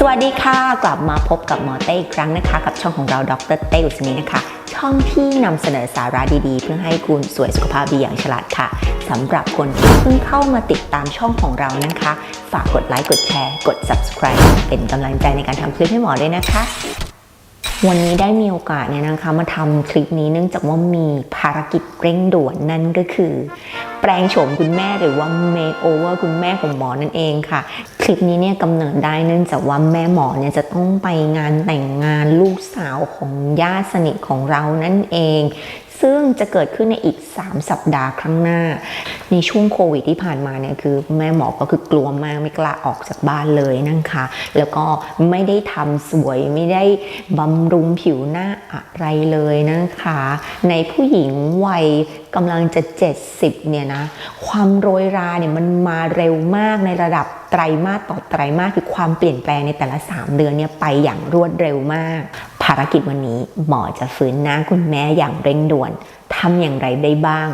สวัสดีค่ะ กลับมาพบกับหมอเต้อีกครั้งนะคะ กับช่องของเราดรเต้อุสนีนะคะ ช่องที่นำเสนอสาระดีๆ เพื่อให้คุณสวยสุขภาพดีอย่างฉลาดค่ะสำหรับคนที่เพิ่งเข้ามาติดตามช่องของเรานะคะ ฝากกดไลค์กดแชร์ กด subscribe เป็นกำลังใจในการทำคลิปให้หมอด้วยนะคะ วันนี้ได้มีโอกาสเนี่ยนะคะมาทำคลิปนี้เนื่องจากว่ามีภารกิจเร่งด่วนนั่นก็คือ แปลงโฉมคุณแม่หรือว่า make over คุณแม่ของหมอนั่นเองค่ะ คลิปนี้เนี่ยกำเนิดได้เนื่องจากว่าแม่หมอเนี่ยจะต้องไปงานแต่งงานลูกสาวของญาติสนิทของเรานั่นเอง ซึ่งจะเกิดขึ้นในอีก 3 สัปดาห์ข้างหน้า ในช่วงโควิดที่ผ่านมาเนี่ยคือแม่หมอก็คือกลัวมากไม่กล้าออกจากบ้านเลยนะคะ แล้วก็ไม่ได้ทำสวยไม่ได้บำรุงผิวหน้าอะไรเลยนะคะ ในผู้หญิงวัยกำลังจะ 70 เนี่ยนะ ความโรยราเนี่ยมันมาเร็วมากในระดับไตรมาสต่อไตรมาสคือความเปลี่ยนแปลงในแต่ละ 3 เดือนเนี่ยไปอย่างรวดเร็วมาก ภารกิจวันนี้หมอจะฟื้นหน้าคุณแม่อย่างเร่งด่วนทำอย่างไรได้บ้าง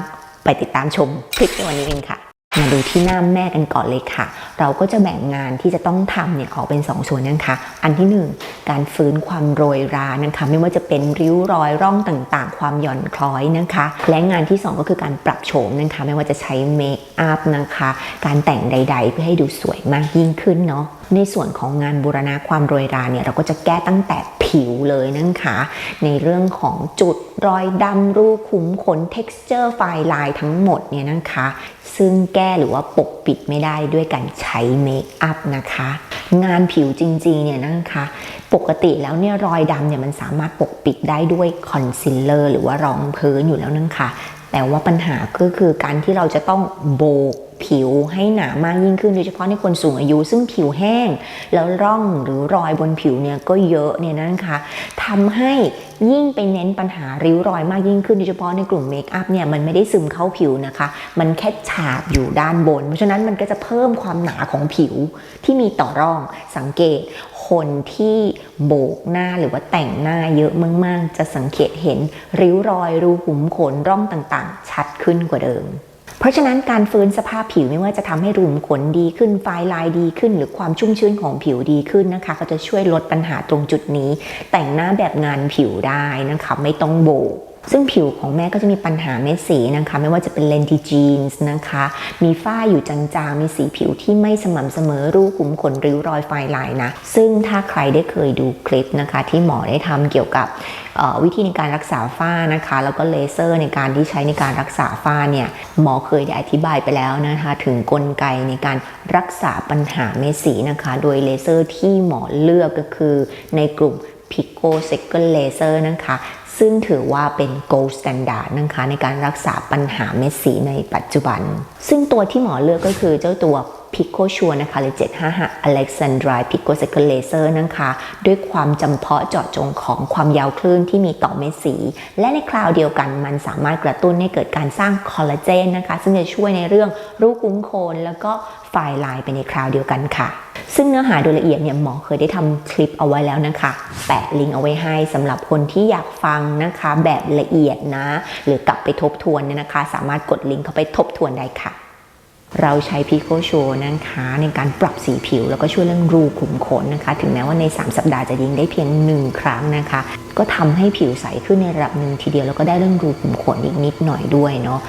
ไปติดตามชมคลิปในวันนี้กันค่ะ มาดูที่หน้าแม่กันก่อนเลยค่ะ เราก็จะแบ่งงานที่จะต้องทำเนี่ยออกเป็น 2 ส่วนนะคะ อันที่ 1 การฟื้นความโรยรานะคะ ไม่ว่าจะเป็นริ้วรอยร่องต่างๆ ความหย่อนคล้อยนะคะ และงานที่ 2 ก็คือการปรับโฉมนะคะ ไม่ว่าจะใช้เมคอัพนะคะ การแต่งใด ๆ เพื่อให้ดูสวยมากยิ่งขึ้นเนาะในส่วนของงานบูรณะความโรยราเนี่ยเราก็จะแก้ตั้งแต่ ผิวเลยนะคะในเรื่องของจุดรอยดำรูขุมขน texture ไฟลายทั้งหมดเนี่ยนะคะ ซึ่งแก้หรือว่าปกปิดไม่ได้ด้วยการใช้เมคอัพนะคะ งานผิวจริงๆเนี่ยนะคะ ปกติแล้วเนี่ยรอยดำเนี่ยมันสามารถปกปิดได้ด้วยคอนซีลเลอร์หรือว่ารองพื้นอยู่แล้วนะคะ แต่ว่าปัญหาก็คือการที่เราจะต้องโบกผิวให้หนามากยิ่งขึ้นโดยเฉพาะในคนสูงอายุซึ่งผิวแห้ง แล้วร่องหรือรอยบนผิวเนี่ยก็เยอะเนี่ยนะคะทำให้ยิ่งไปเน้นปัญหาริ้วรอยมากยิ่งขึ้นโดยเฉพาะในกลุ่มเมคอัพเนี่ยมันไม่ได้ซึมเข้าผิวนะคะ มันแค่ฉาบอยู่ด้านบน เพราะฉะนั้นมันก็จะเพิ่มความหนาของผิวที่มีต่อร่องสังเกต คนที่โบกหน้าหรือว่าแต่งหน้าเยอะมากๆ จะสังเกตเห็นริ้วรอยรูขุมขนร่องต่างๆ ชัดขึ้นกว่าเดิม เพราะฉะนั้นการฟื้นสภาพผิวไม่ว่าจะทำให้รูขุมขนดีขึ้นไฟลายดีขึ้น หรือความชุ่มชื้นของผิวดีขึ้นนะคะ ก็จะช่วยลดปัญหาตรงจุดนี้ แต่งหน้าแบบงานผิวได้นะคะ ไม่ต้องโบก ซึ่งผิวของแม่ก็จะมีปัญหาเม็ดสีนะคะ ไม่ว่าจะเป็นเลนติจีนส์นะคะ มีฝ้าอยู่จางๆ มีสีผิวที่ไม่สม่ำเสมอรูขุมขนริ้วรอยไฟลายนะ ซึ่งถ้าใครได้เคยดูคลิปนะคะ ที่หมอได้ทำเกี่ยวกับวิธีในการรักษาฝ้านะคะ แล้วก็เลเซอร์ในการที่ใช้ในการรักษาฝ้าเนี่ยหมอเคยได้อธิบายไปแล้วนะคะ ถึงกลไกในการรักษาปัญหาเม็ดสีนะคะ โดยเลเซอร์ที่หมอเลือกก็คือในกลุ่ม Pico Second Laser นะคะ ซึ่งถือว่าเป็น gold standard นะคะในการรักษาปัญหาเม็ดสีในปัจจุบัน ซึ่งตัวที่หมอเลือกก็คือเจ้าตัว Pico Sure นะคะหรือ755 Alexandrite Pico Second Laser นะคะ ด้วยความจำเพาะเจาะจงของความยาวคลื่นที่มีต่อเม็ดสี และในคราวเดียวกันมันสามารถกระตุ้นให้เกิดการสร้างคอลลาเจนนะคะ ซึ่งจะช่วยในเรื่องรูขุมขนแล้วก็ไฟลายไปในคราวเดียวกันค่ะ ซึ่งเนื้อหาโดยละเอียดเนี่ยหมอเคยได้ทำคลิปเอาไว้แล้วนะคะ แปะลิงก์เอาไว้ให้สำหรับคนที่อยากฟังนะคะ แบบละเอียดนะ หรือกลับไปทบทวนเนี่ยนะคะ สามารถกดลิงก์เข้าไปทบทวนได้ค่ะเราใช้พีโคโชนะคะ ในการปรับสีผิวแล้วก็ช่วยเรื่องรูขุมขนนะคะ ถึงแม้ว่าใน 3 สัปดาห์จะยิงได้เพียง 1 ครั้งนะคะ ก็ทำให้ผิวใสขึ้นในระดับหนึ่งทีเดียวแล้วก็ได้เรื่องรูขุมขนอีกนิดหน่อยด้วยเนาะ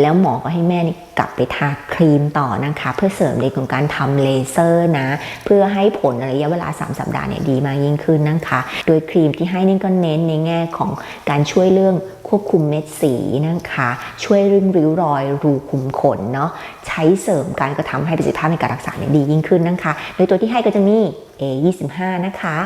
แล้วหมอก็ให้แม่นี่กลับไปทาครีมต่อนะคะ เพื่อเสริมในของการทำเลเซอร์นะ เพื่อให้ผลระยะเวลา 3 สัปดาห์เนี่ยดีมากยิ่งขึ้นนะคะ โดยครีมที่ให้นี่ก็เน้นในแง่ของการช่วยเรื่องควบคุมเม็ดสีนะคะ ช่วยเรื่องริ้วรอยรูขุมขนเนาะใช้เสริมการก็ทำให้ประสิทธิภาพในการรักษาเนี่ยดียิ่งขึ้นนะคะ โดยตัวที่ให้ก็จะมี A25 นะคะ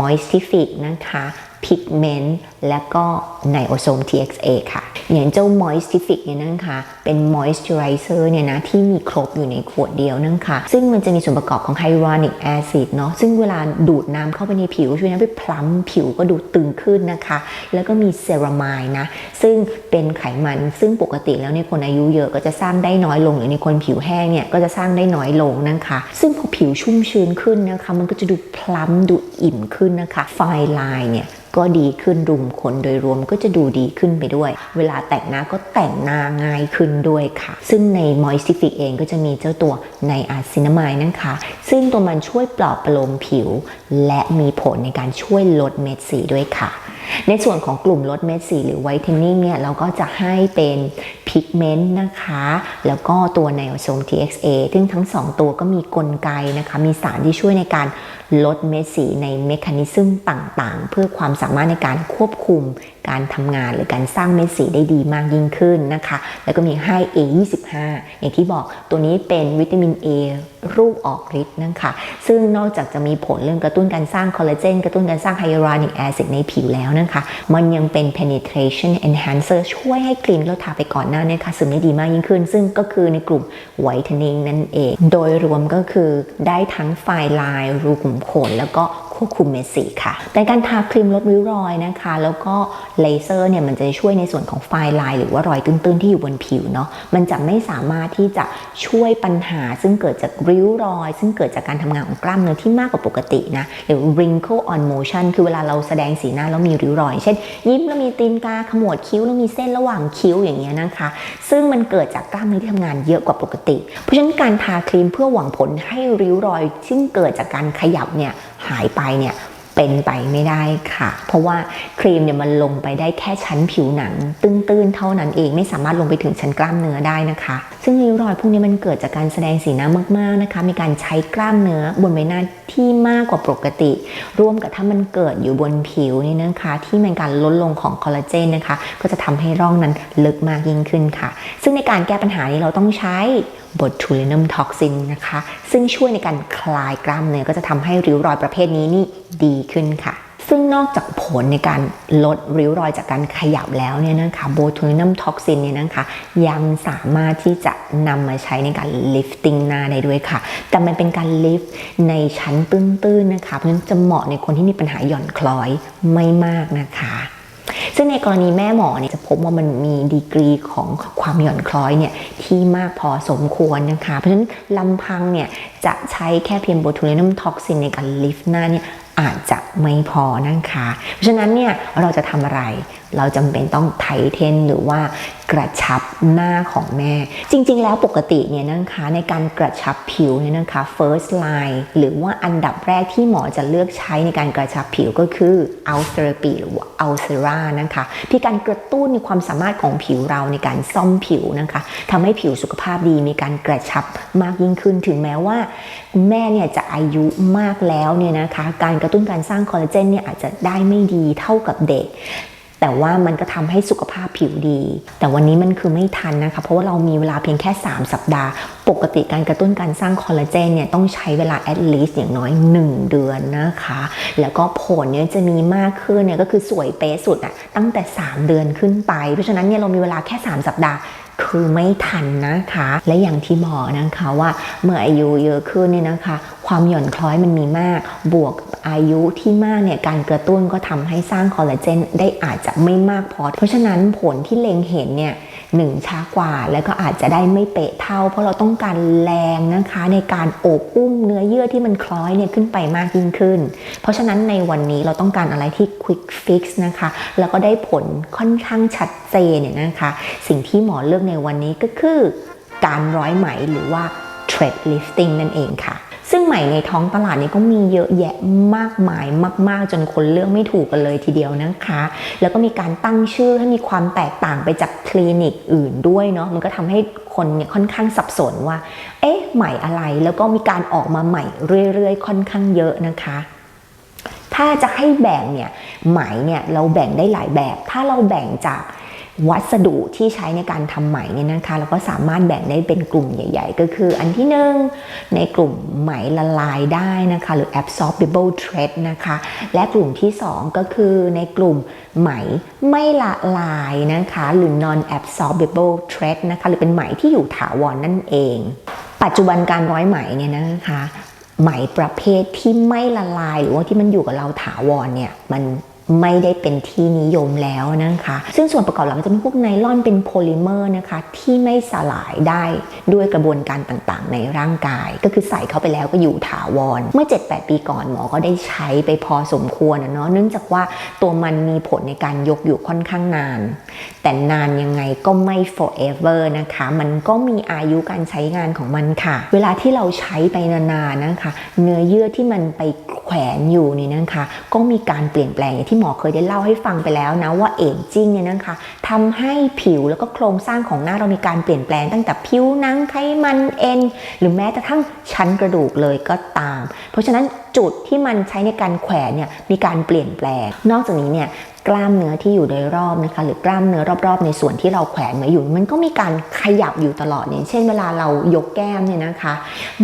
Moistific นะคะ พิกเมนต์และก็ไนโอโซม TXA ค่ะ อย่างเจ้า Moistific เนี่ยนะ่ะ เป็น Moisturizer เนี่ยนะที่มีครบอยู่ในขวดเดียวนะคะซึ่งมันจะมีส่วนประกอบของ Hyaluronic Acid เนาะซึ่งเวลาดูดน้ำเข้าไปในผิวช่วยให้ไปพลัมผิวก็ดูตึงขึ้นนะคะ แล้วก็มีเซรามายนะ ซึ่งเป็นไขมันซึ่งปกติแล้วในคนอายุเยอะก็จะสร้างได้น้อยลงหรือในคนผิวแห้งเนี่ยก็จะสร้างได้น้อยลงนะคะ ซึ่งพอผิวชุ่มชื้นขึ้นนะคะ มันก็จะดูพลัมดูอิ่มขึ้นนะคะไฟลายเนี่ยก็ดีขึ้นรุมขนโดยรวมก็จะดูดีขึ้นไปด้วย เวลาแต่งหน้าก็แต่งหน้าง่ายขึ้นด้วยค่ะ ซึ่งใน Moistific เองก็จะมีเจ้าตัวในอาซินามายนะคะ ซึ่งตัวมันช่วยปลอบประโลมผิว และมีผลในการช่วยลดเม็ดสีด้วยค่ะ ในส่วนของกลุ่มลดเม็ดสีหรือไวท์เทนนิ่งเนี่ยเราก็จะให้เป็นพิกเมนต์นะคะ แล้วก็ตัวไนโอโซม TXA ซึ่งทั้ง 2 ตัวก็มีกลไกนะคะ มีสารที่ช่วยในการลดเม็ดสีในเมคานิซึมต่างๆ เพื่อความสามารถในการควบคุมการทำงานหรือการสร้างเม็ดสีได้ดีมากยิ่งขึ้นนะคะ แล้วก็มีให้ A25 อย่างที่บอกตัวนี้เป็นวิตามิน A รูปออกฤทธิ์นะคะซึ่งนอกจากจะมีผลเรื่องกระตุ้นการสร้างคอลลาเจนกระตุ้นการสร้างไฮยาลูรอนิกแอซิดในผิวแล้วนะคะ มันยังเป็น penetration enhancer ช่วยให้ครีมเราทาไปก่อนหน้านี้ค่ะซึมได้ดีมากยิ่งขึ้น ซึ่งก็คือในกลุ่ม whitening นั่นเอง โดยรวมก็คือได้ทั้งไฟลายรูขุมขนแล้วก็ ควบคุมเม็ดสีค่ะแต่การทาครีมลดริ้วรอยนะคะ แล้วก็เลเซอร์เนี่ยมันจะช่วยในส่วนของไฟลายหรือว่ารอยตื้นๆที่อยู่บนผิวเนาะ มันจะไม่สามารถที่จะช่วยปัญหาซึ่งเกิดจากริ้วรอย ซึ่งเกิดจากการทำงานของกล้ามเนื้อที่มากกว่าปกตินะหรือ wrinkle on motion คือเวลาเราแสดงสีหน้าแล้วมีริ้วรอย เช่น ยิ้มแล้วมีตีนกาขมวดคิ้วแล้วมีเส้นระหว่างคิ้วอย่างเงี้ยนะคะ ซึ่งมันเกิดจากกล้ามเนื้อที่ทำงานเยอะกว่าปกติ เพราะฉะนั้นการทาครีมเพื่อหวังผลให้ริ้วรอย ซึ่งเกิดจากการขยับเนี่ย หายไปเนี่ยเป็นไปไม่ได้ค่ะ เพราะว่าครีมเนี่ยมันลงไปได้แค่ชั้นผิวหนัง ตื้นๆเท่านั้นเองไม่สามารถลงไปถึงชั้นกล้ามเนื้อได้นะคะ ซึ่งริ้วรอยพวกนี้มันเกิดจากการแสดงสีหน้ามากๆนะคะ มีการใช้กล้ามเนื้อบนใบหน้าที่มากกว่าปกติ ร่วมกับถ้ามันเกิดอยู่บนผิวนี่นะคะ ที่มันการลดลงของคอลลาเจนนะคะ ก็จะทำให้ร่องนั้นลึกมากยิ่งขึ้นค่ะ ซึ่งในการแก้ปัญหานี้เราต้องใช้บททูเลนัมท็อกซินนะคะ ซึ่งช่วยในการคลายกล้ามเนื้อก็จะทำให้ริ้วรอยประเภทนี้นี่ดีขึ้นค่ะ ซึ่งนอกจากผลในการลดริ้วรอยจากการขยับแล้วเนี่ยนะคะโบทูลินัมท็อกซินเนี่ยนะคะยังสามารถที่จะนำมาใช้ในการลิฟติ้งหน้าได้ด้วยค่ะ แต่มันเป็นการลิฟต์ในชั้นตื้นๆนะคะ เพราะฉะนั้นจะเหมาะในคนที่มีปัญหาหย่อนคล้อยไม่มากนะคะซึ่งในกรณีแม่หมอเนี่ยจะพบว่ามันมีดีกรีของความหย่อนคล้อยเนี่ยที่มากพอสมควรนะคะ เพราะฉะนั้นลำพังเนี่ยจะใช้แค่เพียงโบทูลินัมท็อกซินในการลิฟต์หน้าเนี่ย อาจจะไม่พอนะคะ เพราะฉะนั้นเนี่ยเราจะทำอะไร เราจำเป็นต้องไทเทนหรือว่ากระชับหน้าของแม่ จริง ๆ แล้วปกติเนี่ยนะคะในการกระชับผิวเนี่ยนะคะ first line หรือว่าอันดับแรกที่หมอจะเลือกใช้ในการกระชับผิวก็คือ u l therapy หรือว่า ulcera นะคะที่การกระตุ้นในความสามารถของผิวเราในการซ่อมผิวนะคะทำให้ผิวสุขภาพดีมีการกระชับมากยิ่งขึ้นถึงแม้ว่า แม่เนี่ยจะอายุมากแล้วเนี่ยนะคะการกระตุ้นการสร้างคอลลาเจนเนี่ยอาจจะได้ไม่ดีเท่ากับเด็ก แต่ว่ามันก็ทำให้สุขภาพผิวดี แต่วันนี้มันคือไม่ทันนะคะ เพราะว่าเรามีเวลาเพียงแค่ 3 สัปดาห์ ปกติการกระตุ้นการสร้างคอลลาเจนเนี่ยต้องใช้เวลา at least อย่างน้อย 1 เดือนนะคะ แล้วก็ผลเนี่ยจะมีมากขึ้นเนี่ยก็คือสวยเป๊ะสุดอะตั้งแต่ 3 เดือนขึ้นไป เพราะฉะนั้นเนี่ยเรามีเวลาแค่ 3 สัปดาห์คือไม่ทันนะคะ และอย่างที่บอนะคะว่าเมื่ออายุเยอะขึ้นเนี่ยนะคะ ความหย่อนคล้อยมันมีมาก บวกอายุที่มากเนี่ยการกระตุ้นก็ทำให้สร้างคอลลาเจนได้อาจจะไม่มากพอ เพราะฉะนั้นผลที่เล็งเห็นเนี่ยหนึ่งช้ากว่าแล้วก็อาจจะได้ไม่เป๊ะเท่า เพราะเราต้องการแรงนะคะในการโอบอุ้มเนื้อเยื่อที่มันคล้อยเนี่ยขึ้นไปมากยิ่งขึ้น เพราะฉะนั้นในวันนี้เราต้องการอะไรที่ quick fix นะคะ แล้วก็ได้ผลค่อนข้างชัดเจนเนี่ยนะคะ สิ่งที่หมอเลือกในวันนี้ก็คือ การร้อยไหมหรือว่า thread lifting นั่นเองค่ะ ซึ่งไหม่ในท้องตลาดนี้ก็มีเยอะแยะมากมายมาก ๆ จนคนเลือกไม่ถูกกันเลยทีเดียวนะคะ แล้วก็มีการตั้งชื่อให้มีความแตกต่างไปจากคลินิกอื่นด้วยเนาะมันก็ทำให้คนเนี่ยค่อนข้างสับสนว่า เอ๊ะไหม่อะไรแล้วก็มีการออกมาใหม่เรื่อย ๆ ค่อนข้างเยอะนะคะถ้าจะให้แบ่งเนี่ยไหมเนี่ยเราแบ่งได้หลายแบบ ถ้าเราแบ่งจาก วัสดุที่ใช้ในการทำไหมเนี่ยนะคะเราก็สามารถแบ่งได้เป็นกลุ่มใหญ่ ๆ ก็คืออันที่หนึ่งในกลุ่มไหมละลายได้นะคะ หรือ absorbable thread นะคะ และกลุ่มที่2ก็คือในกลุ่มไหมไม่ละลายนะคะ หรือ non absorbable thread นะคะ หรือเป็นไหมที่อยู่ถาวรนนั่นเอง ปัจจุบันการร้อยไหมเนี่ยนะคะไหมประเภทที่ไม่ละลายหรือว่าที่มันอยู่กับเราถาวรเนี่ยมัน ไม่ได้เป็นที่นิยมแล้วนะคะ ซึ่งส่วนประกอบหลักจะเป็นพวกไนลอนเป็นโพลิเมอร์นะคะ ที่ไม่สลายได้ด้วยกระบวนการต่างๆ ในร่างกาย ก็คือใส่เข้าไปแล้วก็อยู่ถาวร เมื่อ 7-8 ปีก่อนหมอก็ได้ใช้ไปพอสมควรเนาะเนื่องจากว่าตัวมันมีผลในการยกอยู่ค่อนข้างนาน แต่นานยังไงก็ไม่ forever นะคะ มันก็มีอายุการใช้งานของมันค่ะ เวลาที่เราใช้ไปนานๆนะคะ เนื้อเยื่อที่มันไปแขวนอยู่นี่นะคะ ก็มีการเปลี่ยนแปลงอย่ที่หมอเคยได้เล่าให้ฟังไปแล้วนะว่าเอจจิ้งเนี่ยนะคะทำให้ผิวแล้วก็โครงสร้างของหน้าเรามีการเปลี่ยนแปลงตั้งแต่ผิวหนังไขมันเอ็นหรือแม้กระทั่งชั้นกระดูกเลยก็ตาม เพราะฉะนั้นจุดที่มันใช้ในการแขวนเนี่ยมีการเปลี่ยนแปลง นอกจากนี้เนี่ย กล้ามเนื้อที่อยู่โดยรอบนะคะหรือกล้ามเนื้อรอบๆ ในส่วนที่เราแขวนไว้อยู่ มันก็มีการขยับอยู่ตลอดเนี่ยเช่นเวลาเรายกแก้มเนี่ยนะคะ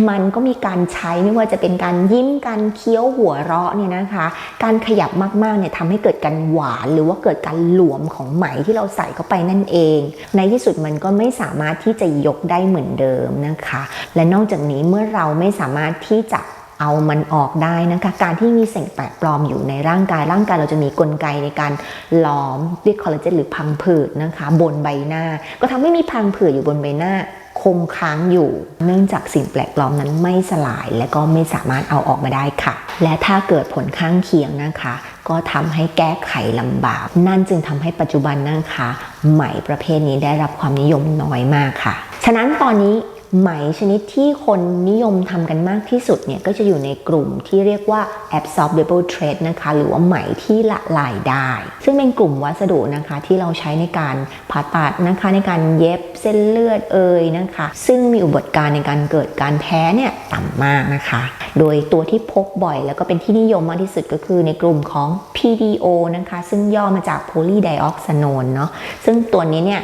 มันก็มีการใช้ไม่ว่าจะเป็นการยิ้มการเคี้ยวหัวเราะเนี่ยนะคะ การขยับมากๆเนี่ยทำให้เกิดการหวาน หรือว่าเกิดการหลวมของไหมที่เราใส่เข้าไปนั่นเอง ในที่สุดมันก็ไม่สามารถที่จะยกได้เหมือนเดิมนะคะ และนอกจากนี้เมื่อเราไม่สามารถที่จะ เอามันออกได้นะคะ การที่มีสิ่งแปลกปลอมอยู่ในร่างกาย ร่างกายเราจะมีกลไกในการหลอมด้วยกคอลลาเจนหรือพังผืดนะคะ บนใบหน้า ก็ทำให้มีพังผืดอยู่บนใบหน้าคงค้างอยู่ เนื่องจากสิ่งแปลกปลอมนั้นไม่สลาย และก็ไม่สามารถเอาออกมาได้ค่ะ และถ้าเกิดผลข้างเคียงนะคะ ก็ทำให้แก้ไขลำบาก นั่นจึงทำให้ปัจจุบันนะคะไหมประเภทนี้ได้รับความนิยมน้อยมากค่ะ ฉะนั้นตอนนี้ ไหมชนิดที่คนนิยมทำกันมากที่สุดเนี่ยก็จะอยู่ในกลุ่มที่เรียกว่า absorbable thread นะคะ หรือว่าไหมที่ละลายได้ ซึ่งเป็นกลุ่มวัสดุนะคะที่เราใช้ในการผ่าตัดนะคะในการเย็บเส้นเลือดเอยนะคะ ซึ่งมีอุบัติการณ์ในการเกิดการแพ้เนี่ยต่ำมากนะคะ โดยตัวที่พบบ่อยแล้วก็เป็นที่นิยมมากที่สุดก็คือในกลุ่มของ PDO นะคะ ซึ่งย่อมาจาก polydioxanone เนาะซึ่งตัวนี้เนี่ย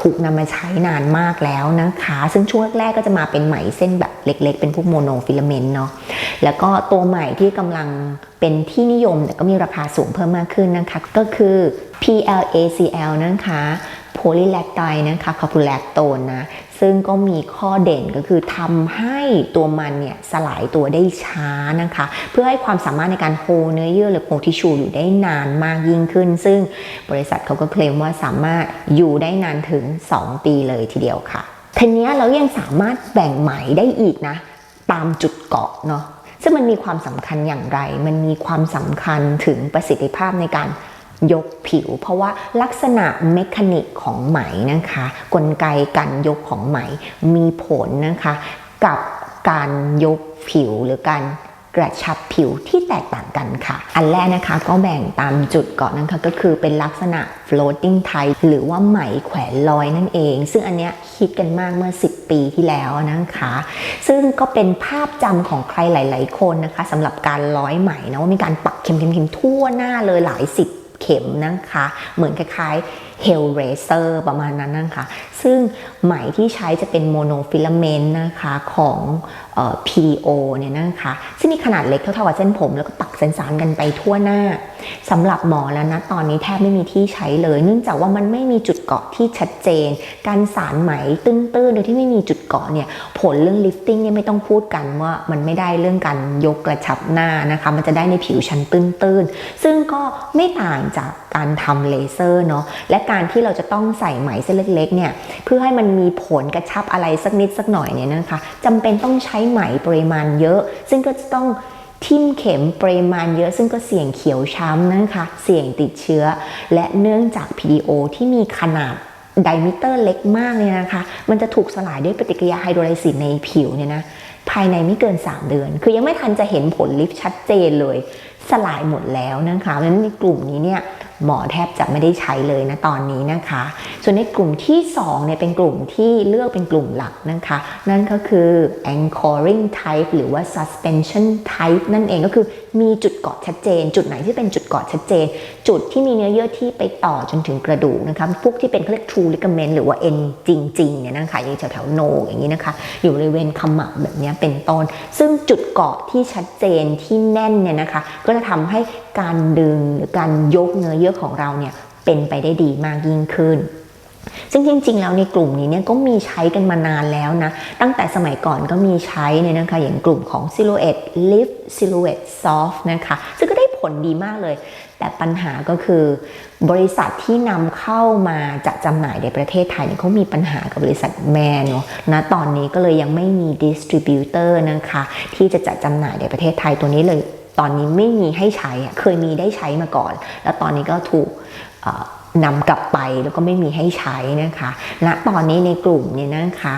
ถูกนำมาใช้นานมากแล้วนะคะ ซึ่งช่วงแรกก็จะมาเป็นไหมเส้นแบบเล็ก ๆ เป็นพวกโมโนฟิลาเมนต์เนาะแล้วก็ตัวใหม่ที่กำลังเป็นที่นิยมแต่ก็มีราคาสูงเพิ่มมากขึ้นนะคะ ก็คือ PLACL นะคะโพลีแลคไตนะคะคาพูแลคโตนนะ ซึ่งก็มีข้อเด่นก็คือทำให้ตัวมันเนี่ยสลายตัวได้ช้านะคะ เพื่อให้ความสามารถในการโฮเนื้อเยื่อหรือโฮทิชชูอยู่ได้นานมากยิ่งขึ้น ซึ่งบริษัทเขาก็เคลมว่าสามารถอยู่ได้นานถึง 2 ปีเลยทีเดียวค่ะทีนี้เรายังสามารถแบ่งไหมได้อีกนะ ตามจุดเกาะเนาะซึ่งมันมีความสำคัญอย่างไร มันมีความสำคัญถึงประสิทธิภาพในการ ยกผิว เพราะว่าลักษณะเมคานิกของไหมนะคะ กลไกการยกของไหมมีผลนะคะ กับการยกผิวหรือการกระชับผิวที่แตกต่างกันค่ะ อันแรกนะคะก็แบ่งตามจุดก่อนนะคะก็คือเป็นลักษณะ floating type หรือว่าไหมแขวนลอยนั่นเอง ซึ่งอันเนี้ยฮิตกันมากเมื่อ 10 ปีที่แล้วนะคะ ซึ่งก็เป็นภาพจำของใครหลาย ๆ คนนะคะสำหรับการร้อยไหมนะว่ามีการปักเข็มๆๆทั่วหน้าเลยหลายสิบ เข็มนะคะ เหมือนคล้ายๆ Hellraiser ประมาณนั้นนะคะ ซึ่งไหมที่ใช้จะเป็นโมโนฟิลาเมนต์นะคะของเอ่อ PDO เนี่ยนะคะ ซึ่งมีขนาดเล็กเท่าๆกับเส้นผม แล้วก็ปักเส้นสารกันไปทั่วหน้าสำหรับหมอแล้วนะ ตอนนี้แทบไม่มีที่ใช้เลย เนื่องจากว่ามันไม่มีจุดเกาะที่ชัดเจน การสารไหมตื้นๆ โดยที่ไม่มีจุดเกาะเนี่ย ผลเรื่อง lifting เนี่ยไม่ต้องพูดกันว่ามันไม่ได้เรื่องการยกกระชับหน้านะคะ มันจะได้ในผิวชั้นตื้นๆ ซึ่งก็ไม่ต่างจากการทำเลเซอร์เนาะ และการการที่เราจะต้องใส่ไหมเส้นเล็กๆเนี่ยเพื่อให้มันมีผลกระชับอะไรสักนิดสักหน่อยเนี่ยนะคะจำเป็นต้องใช้ไหมปริมาณเยอะ ซึ่งก็จะต้องทิ่มเข็มปริมาณเยอะซึ่งก็เสี่ยงเขียวช้ำนะคะ เสี่ยงติดเชื้อ และเนื่องจาก PDO ที่มีขนาดไดมิเตอร์เล็กมากเนี่ยนะคะ มันจะถูกสลายด้วยปฏิกิริยาไฮโดรไลซิสในผิวเนี่ยนะภายในไม่เกิน 3 เดือน คือยังไม่ทันจะเห็นผลลิฟชัดเจนเลย สลายหมดแล้วนะคะเพราะฉะนั้นในกลุ่มนี้เนี่ย หมอแทบจะไม่ได้ใช้เลยนะตอนนี้นะคะ ส่วนในกลุ่มที่2เนี่ยเป็นกลุ่มที่เลือกเป็นกลุ่มหลักนะคะ นั่นก็คือ anchoring type หรือว่า suspension type นั่นเองก็คือมีจุดเกาะชัดเจน จุดไหนที่เป็นจุดเกาะชัดเจนจุดที่มีเนื้อเยื่อที่ไปต่อจนถึงกระดูกนะคะพวกที่เป็นเขาเรียก true ligament หรือว่าเอ็นจริงๆเนี่ยนะคะอย่างแถวๆโหนกอย่างนี้นะคะ อยู่บริเวณขมับแบบนี้เป็นต้น ซึ่งจุดเกาะที่ชัดเจนที่แน่นเนี่ยนะคะ ก็จะทำให้การดึงหรือการยกเนื้อเยื่อของเราเนี่ยเป็นไปได้ดีมากยิ่งขึ้นซึ่งจริงๆ แล้วในกลุ่มนี้เนี่ยก็มีใช้กันมานานแล้วนะ ตั้งแต่สมัยก่อนก็มีใช้เนี่ยนะคะ อย่างกลุ่มของ Silhouette Lift Silhouette Soft นะคะ ซึ่งก็ได้ผลดีมากเลย แต่ปัญหาก็คือบริษัทที่นำเข้ามาจะจำหน่ายในประเทศไทยเนี่ยเขามีปัญหากับบริษัทแม่เนาะณตอนนี้ก็เลยยังไม่มีดิสตริบิวเตอร์นะคะที่จะจัดจำหน่ายในประเทศไทยตัวนี้เลย ตอนนี้ไม่มีให้ใช้เคยมีได้ใช้มาก่อน แล้วตอนนี้ก็ถูกเอ่อ นำกลับไปแล้วก็ไม่มีให้ใช้นะคะณตอนนี้ในกลุ่มเนี่ยนะคะ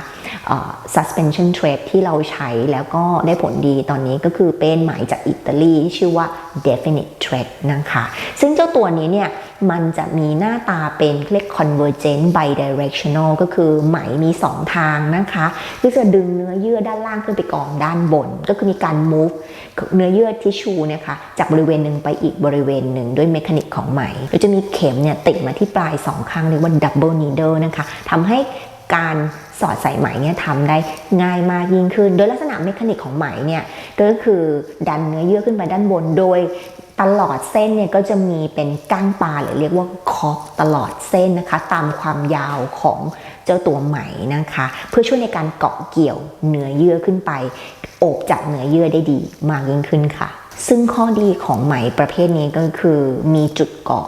suspension trade ที่เราใช้แล้วก็ได้ผลดีตอนนี้ก็คือเป็นหมายจากอิตาลีชื่อว่า definite trade นะคะ ซึ่งเจ้าตัวนี้เนี่ยมันจะมีหน้าตาเป็นเรียก convergent bidirectional ก็คือไหมมี 2 ทางนะคะ ที่จะดึงเนื้อเยื่อด้านล่างขึ้นไปกองด้านบน ก็คือมีการ move เนื้อเยื่อทิชชูนะคะจากบริเวณหนึ่งไปอีกบริเวณหนึ่งด้วยเมคานิกของไหมก็จะมีเข็มเนี่ยติดมาที่ปลายสองข้างเรียกว่า double needle นะคะทำให้การสอดใส่ไหมเนี่ยทำได้ง่ายมากยิ่งขึ้น โดยลักษณะเมคานิกของไหมเนี่ยก็คือดันเนื้อเยื่อขึ้นไปด้านบน โดยตลอดเส้นเนี่ยก็จะมีเป็นก้างปลาหรือเรียกว่าคอกตลอดเส้นนะคะ ตามความยาวของเจ้าตัวไหมนะคะ เพื่อช่วยในการเกาะเกี่ยวเนื้อเยื่อขึ้นไป อบจับเนื้อเยื่อได้ดีมากยิ่งขึ้นค่ะ ซึ่งข้อดีของไหมประเภทนี้ก็คือมีจุดเกาะ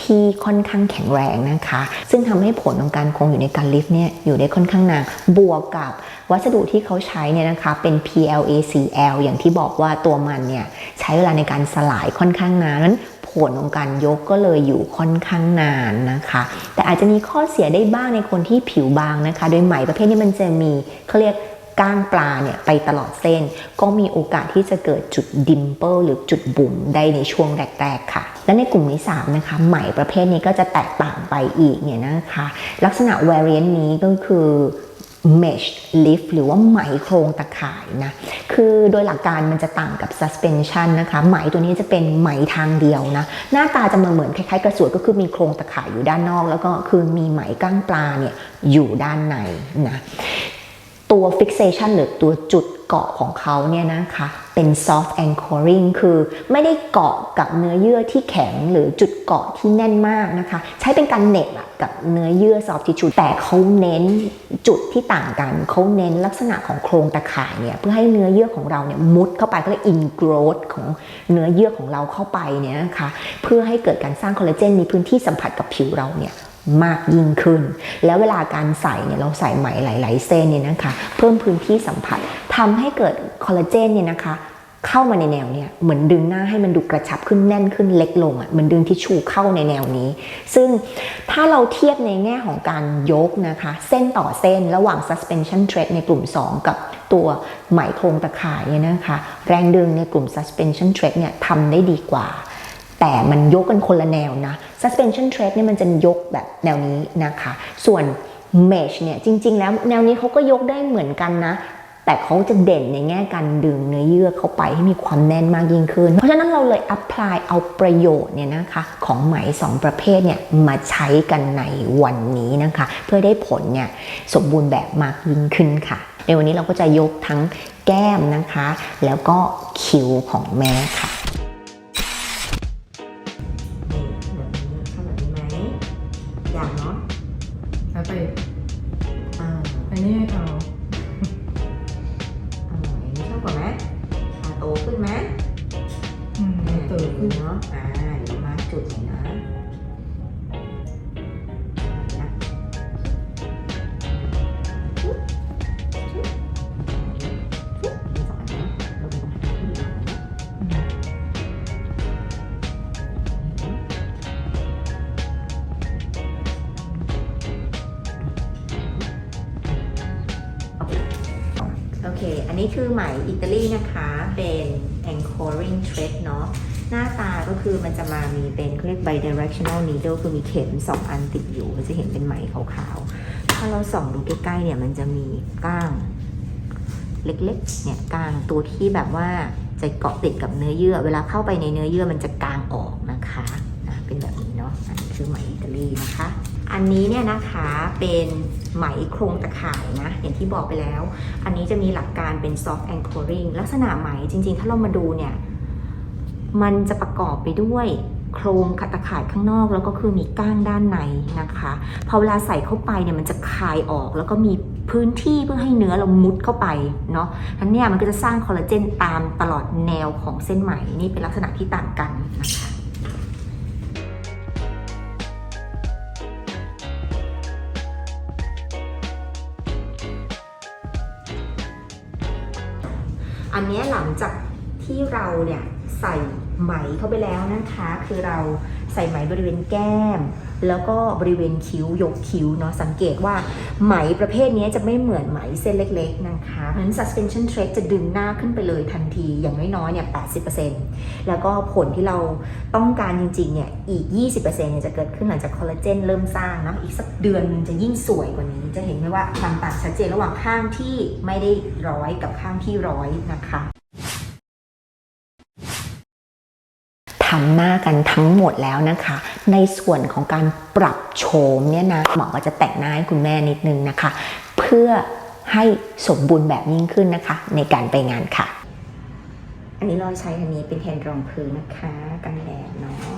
ที่ค่อนข้างแข็งแรงนะคะ ซึ่งทำให้ผลของการคงอยู่ในการลิฟต์เนี่ยอยู่ได้ค่อนข้างนานบวกกับวัสดุที่เขาใช้เนี่ยนะคะเป็น PLACL อย่างที่บอกว่าตัวมันเนี่ยใช้เวลาในการสลายค่อนข้างนานนั้นผลของการยกก็เลยอยู่ค่อนข้างนานนะคะ แต่อาจจะมีข้อเสียได้บ้างในคนที่ผิวบางนะคะ โดยไหมประเภทนี้มันจะมีเขาเรียก ก้างปลาเนี่ยไปตลอดเส้น ก็มีโอกาสที่จะเกิดจุดดิมเปิลหรือจุดบุ๋มได้ในช่วงแรกๆค่ะ และในกลุ่มที่3นะคะไหมประเภทนี้ก็จะแตกต่างไปอีกเนี่ยนะคะ ลักษณะ variant นี้ก็คือ mesh lift หรือว่าไหมโครงตะข่ายนะ คือโดยหลักการมันจะต่างกับ suspension นะคะ ไหมตัวนี้จะเป็นไหมทางเดียวนะ หน้าตาจะมาเหมือนคล้ายๆกระสวยก็คือมีโครงตะข่ายอยู่ด้านนอก แล้วก็คือมีไหมก้างปลาเนี่ยอยู่ด้านในนะ ตัว fixation หรือตัวจุดเกาะของเขาเนี่ยนะคะเป็น soft anchoring คือไม่ได้เกาะกับเนื้อเยื่อที่แข็งหรือจุดเกาะที่แน่นมากนะคะ ใช้เป็นการเหน็บกับเนื้อเยื่อ soft tissue แต่เขาเน้นจุดที่ต่างกันเขาเน้นลักษณะของโครงตะข่ายเนี่ยเพื่อให้เนื้อเยื่อของเราเนี่ยมุดเข้าไปก็เรีย ingrowth ของเนื้อเยื่อของเราเข้าไปเนี่ยนะคะเพื่อให้เกิดการสร้างคอลลาเจนมีพื้นที่สัมผัสกับผิวเราเนี่ย มากยิ่งขึ้น แล้วเวลาการใส่เนี่ยเราใส่ไหมหลาย ๆ เส้นเนี่ยนะคะ เพิ่มพื้นที่สัมผัสทำให้เกิดคอลลาเจนเนี่ยนะคะเข้ามาในแนวเนี่ยเหมือนดึงหน้าให้มันดูกระชับขึ้นแน่นขึ้นเล็กลงอะ่ะเหมือนดึงทิชชูเข้าในแนวนี้ ซึ่งถ้าเราเทียบในแง่ของการยกนะคะ เส้นต่อเส้นระหว่าง suspension thread ในกลุ่ม 2 กับตัวไหมโครงตะข่ายเนี่ยนะคะ แรงดึงในกลุ่ม suspension thread เนี่ยทำได้ดีกว่า แต่มันยกกันคนละแนวนะ suspension thread เนี่ยมันจะยกแบบแนวนี้นะคะ ส่วน mesh เนี่ยจริง ๆ แล้วแนวนี้เขาก็ยกได้เหมือนกันนะ แต่เขาจะเด่นในแง่การดึงเนื้อเยื่อเข้าไปให้มีความแน่นมากยิ่งขึ้น เพราะฉะนั้นเราเลย apply เอาประโยชน์เนี่ยนะคะของไหมสองประเภทเนี่ยมาใช้กันในวันนี้นะคะ เพื่อได้ผลเนี่ยสมบูรณ์แบบมากยิ่งขึ้นค่ะ ในวันนี้เราก็จะยกทั้งแก้มนะคะ แล้วก็คิ้วของแม่ค่ะ นี้คือไหมอิตาลีนะคะเป็น anchoring thread เนาะหน้าตาก็คือมันจะมามีเป็นเขาเรียก bidirectional needle คือมีเข็มสองอันติดอยู่มันจะเห็นเป็นไหมขาวๆ ถ้าเราส่องดูใกล้ๆเนี่ยมันจะมีก้าง เล็กๆ เนี่ยก้างตัวที่แบบว่าจะเกาะติดกับเนื้อเยื่อ เวลาเข้าไปในเนื้อเยื่อมันจะกางออกนะคะะเป็นแบบนี้เนาะอันนี้คือไหมอิตาลีนะคะ อันนี้เนี่ยนะคะเป็น ไหมโครงตะข่ายนะ อย่างที่บอกไปแล้ว อันนี้จะมีหลักการเป็น soft anchoring ลักษณะไหมจริง ๆ ถ้าเรามาดูเนี่ย มันจะประกอบไปด้วยโครงขัดตะข่ายข้างนอกแล้วก็คือมีก้างด้านในนะคะพอเวลาใส่เข้าไปเนี่ยมันจะคายออกแล้วก็มีพื้นที่เพื่อให้เนื้อเรามุดเข้าไปเนาะทั้นเนี่ยมันก็จะสร้างคอลลาเจนตามตลอดแนวของเส้นไหมนี่เป็นลักษณะที่ต่างกันนะคะ อันนี้หลังจากที่เราเนี่ยใส่ไหมเข้าไปแล้วนะคะ คือเราใส่ไหมบริเวณแก้ม แล้วก็บริเวณคิ้วยกคิ้วเนาะสังเกตว่าไหมประเภทนี้จะไม่เหมือนไหมเส้นเล็กๆนะคะเพราะฉะนั้น suspension thread จะดึงหน้าขึ้นไปเลยทันทีอย่างน้อยๆเนี่ย80%แล้วก็ผลที่เราต้องการจริงๆเนี่ยอีก 20%เนี่ยจะเกิดขึ้นหลังจากคอลลาเจนเริ่มสร้างเนาะอีกสักเดือนหนึงจะยิ่งสวยกว่านี้ จะเห็นไหมว่าความต่างชัดเจนระหว่างข้างที่ไม่ได้ร้อยกับข้างที่ร้อยนะคะ ทำหน้ากันทั้งหมดแล้วนะคะ ในส่วนของการปรับโฉมเนี่ยนะหมอก็จะแต่งหน้าให้คุณแม่นิดนึงนะคะ เพื่อให้สมบูรณ์แบบยิ่งขึ้นนะคะ ในการไปงานค่ะ อันนี้เราใช้อันนี้เป็นแทนรองพื้นนะคะ กันแดดเนาะ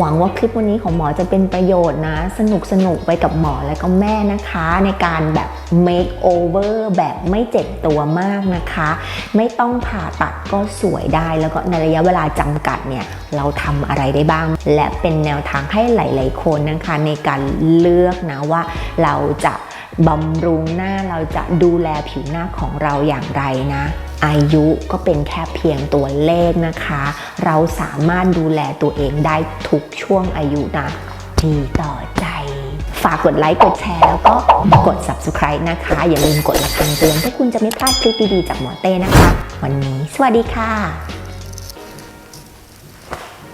หวังว่าคลิปวันนี้ของหมอจะเป็นประโยชน์นะ สนุกสนุกไปกับหมอและก็แม่นะคะ ในการแบบ make over แบบไม่เจ็บตัวมากนะคะ ไม่ต้องผ่าตัดก็สวยได้ แล้วก็ในระยะเวลาจำกัดเนี่ย เราทำอะไรได้บ้าง และเป็นแนวทางให้หลาย ๆ คนนะคะ ในการเลือกนะว่าเราจะบำรุงหน้าเราจะดูแลผิวหน้าของเราอย่างไรนะ อายุก็เป็นแค่เพียงตัวเลขนะคะ เราสามารถดูแลตัวเองได้ทุกช่วงอายุนะดีต่อใจ ฝากกดไลค์ กดแชร์ แล้วก็กด subscribe นะคะ อย่าลืมกดระฆังเตือนเพื่อคุณจะไม่พลาดคลิปดีๆจากหมอเต้นะคะ วันนี้สวัสดีค่ะ